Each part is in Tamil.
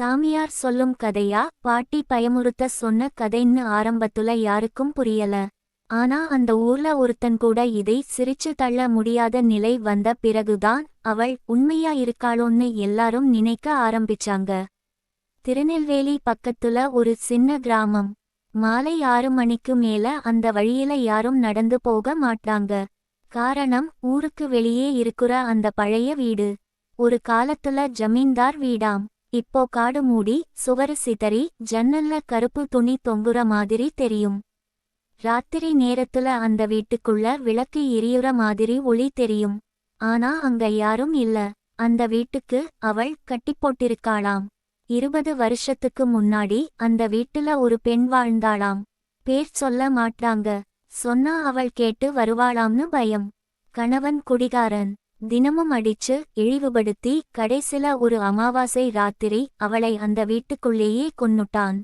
சாமியார் சொல்லும் கதையா? பாட்டி பயமுறுத்த சொன்ன கதைன்னு ஆரம்பத்துல யாருக்கும் புரியல. ஆனா அந்த ஊர்ல ஒருத்தன் கூட இதை சிரிச்சு தள்ள முடியாத நிலை வந்த பிறகுதான் அவள் உண்மையா இருக்காளோன்னு எல்லாரும் நினைக்க ஆரம்பிச்சாங்க. திருநெல்வேலி பக்கத்துல ஒரு சின்ன கிராமம். மாலை ஆறு மணிக்கு மேல அந்த வழியில யாரும் நடந்து போக மாட்டாங்க. காரணம் ஊருக்கு வெளியே இருக்கிற அந்த பழைய வீடு. ஒரு காலத்துல ஜமீன்தார் வீடாம். இப்போ காடு மூடி சுவரு சிதறி ஜன்னல்ல கருப்பு துணி தொங்குற மாதிரி தெரியும். ராத்திரி நேரத்துல அந்த வீட்டுக்குள்ள விளக்கு எரியுற மாதிரி ஒளி தெரியும். ஆனா அங்க யாரும் இல்ல. அந்த வீட்டுக்கு அவள் கட்டி போட்டிருக்காளாம். இருபது வருஷத்துக்கு முன்னாடி அந்த வீட்டுல ஒரு பெண் வாழ்ந்தாளாம். பேர் சொல்ல மாட்டாங்க. சொன்னா அவள் கேட்டு வருவாளாம்னு பயம். கணவன் குடிகாரன். தினமும் அடிச்சு இழிவுபடுத்தி கடைசில ஒரு அமாவாசை ராத்திரி அவளை அந்த வீட்டுக்குள்ளேயே கொன்னுட்டான்.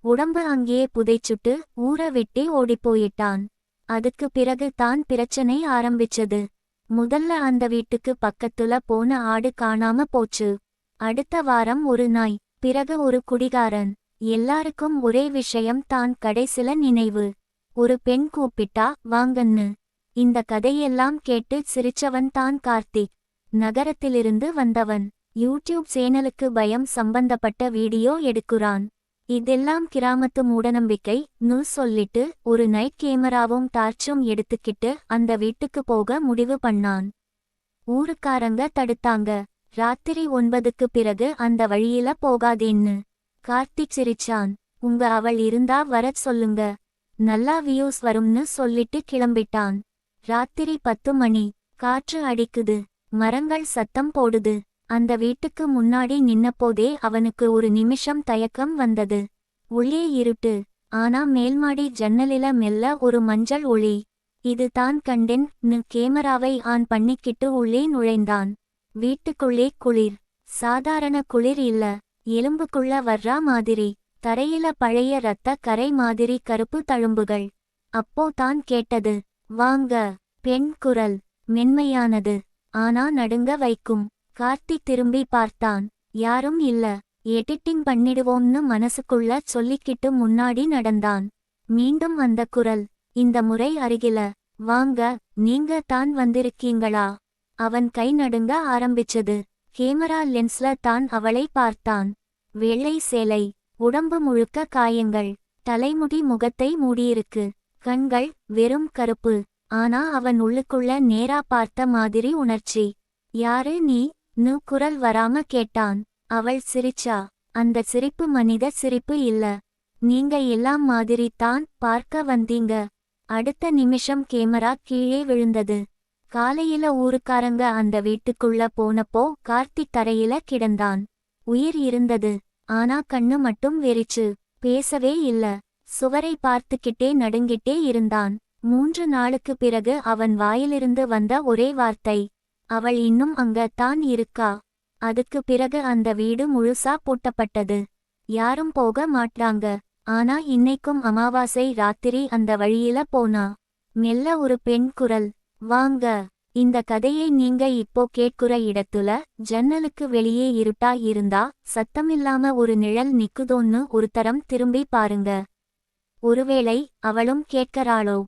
உடம்பு அங்கேயே புதைச்சுட்டு ஊற விட்டே ஓடிப்போயிட்டான். அதுக்கு பிறகு தான் பிரச்சனை ஆரம்பிச்சது. முதல்ல அந்த வீட்டுக்கு பக்கத்துல போன ஆடு காணாம போச்சு. அடுத்த வாரம் ஒரு நாய் பிறகு ஒரு குடிகாரன். எல்லாருக்கும் ஒரே விஷயம் தான் கடைசில நினைவு. ஒரு பெண் கூப்பிட்டா வாங்கன்னு. இந்த கதையெல்லாம் கேட்டு சிரிச்சவன் தான் கார்த்திக். நகரத்திலிருந்து வந்தவன். யூடியூப் சேனலுக்கு பயம் சம்பந்தப்பட்ட வீடியோ எடுக்குறான். இதெல்லாம் கிராமத்து மூடநம்பிக்கை நு சொல்லிட்டு ஒரு நைட் கேமராவும் டார்ச்சும் எடுத்துக்கிட்டு அந்த வீட்டுக்கு போக முடிவு பண்ணான். ஊருக்காரங்க தடுத்தாங்க. ராத்திரி ஒன்பதுக்கு பிறகு அந்த வழியில போகாதேன்னு. கார்த்திக் சிரிச்சான். உங்க அவள் இருந்தா வரச் சொல்லுங்க. நல்லா வியூஸ் வரும்னு சொல்லிட்டு கிளம்பிட்டான். ராத்திரி பத்து மணி. காற்று அடிக்குது. மரங்கள் சத்தம் போடுது. அந்த வீட்டுக்கு முன்னாடி நின்னபோதே அவனுக்கு ஒரு நிமிஷம் தயக்கம் வந்தது. உள்ளே இருட்டு. ஆனா மேல்மாடி ஜன்னலில மெல்ல ஒரு மஞ்சள் ஒளி. இது தான் கண்டேன். நு கேமராவை ஆன் பண்ணிக்கிட்டு உள்ளே நுழைந்தான். வீட்டுக்குள்ளே குளிர். சாதாரண குளிர் இல்ல. எலும்புக்குள்ள வர்றா மாதிரி. தரையில பழைய ரத்த கரை மாதிரி கருப்பு தழும்புகள். அப்போ தான் கேட்டது. வாங்க பெண் குரல். மென்மையானது. ஆனா நடுங்க வைக்கும். கார்த்திக் திரும்பி பார்த்தான். யாரும் இல்ல. எடிட்டிங் பண்ணிடுவோம்னு மனசுக்குள்ள சொல்லிக்கிட்டு முன்னாடி நடந்தான். மீண்டும் அந்த குரல். இந்த முறை அருகில. வாங்க நீங்க தான் வந்திருக்கீங்களா? அவன் கை நடுங்க ஆரம்பிச்சது. கேமரா லென்ஸ்ல தான் அவளை பார்த்தான். வெள்ளை சேலை. உடம்பு முழுக்க காயங்கள். தலைமுடி முகத்தை மூடியிருக்கு. கண்கள் வெறும் கருப்பு. ஆனா அவன் உள்ளுக்குள்ள நேரா பார்த்த மாதிரி உணர்ச்சி. யாரு நீ நு குரல் வராம கேட்டான். அவள் சிரிச்சா. அந்த சிரிப்பு மனித சிரிப்பு இல்ல. நீங்க எல்லாம் மாதிரி தான் பார்க்க வந்தீங்க அடுத்த நிமிஷம் கேமரா கீழே விழுந்தது. காலையில ஊருக்காரங்க அந்த வீட்டுக்குள்ள போனப்போ கார்த்திக் தரையில கிடந்தான். உயிர் இருந்தது. ஆனா கண்ணு மட்டும் வெறிச்சு. பேசவே இல்ல. சுவரை பார்த்துக்கிட்டே நடுங்கிட்டே இருந்தான். மூன்று நாளுக்கு பிறகு அவன் வாயிலிருந்து வந்த ஒரே வார்த்தை அவள் இன்னும் அங்க தான் இருக்கா? அதுக்கு பிறகு அந்த வீடு முழுசா பூட்டப்பட்டது. யாரும் போக மாட்டாங்க. ஆனா இன்னைக்கும் அமாவாசை ராத்திரி அந்த வழியில போனா. மெல்ல ஒரு பெண் குரல் வாங்க. இந்த கதையை நீங்க இப்போ கேட்குற இடத்துல ஜன்னலுக்கு வெளியே இருட்டா இருந்தா சத்தமில்லாம ஒரு நிழல் நிக்குதோன்னு ஒரு தரம் திரும்பி பாருங்க. ஒருவேளை அவளும் கேட்கறாளோ?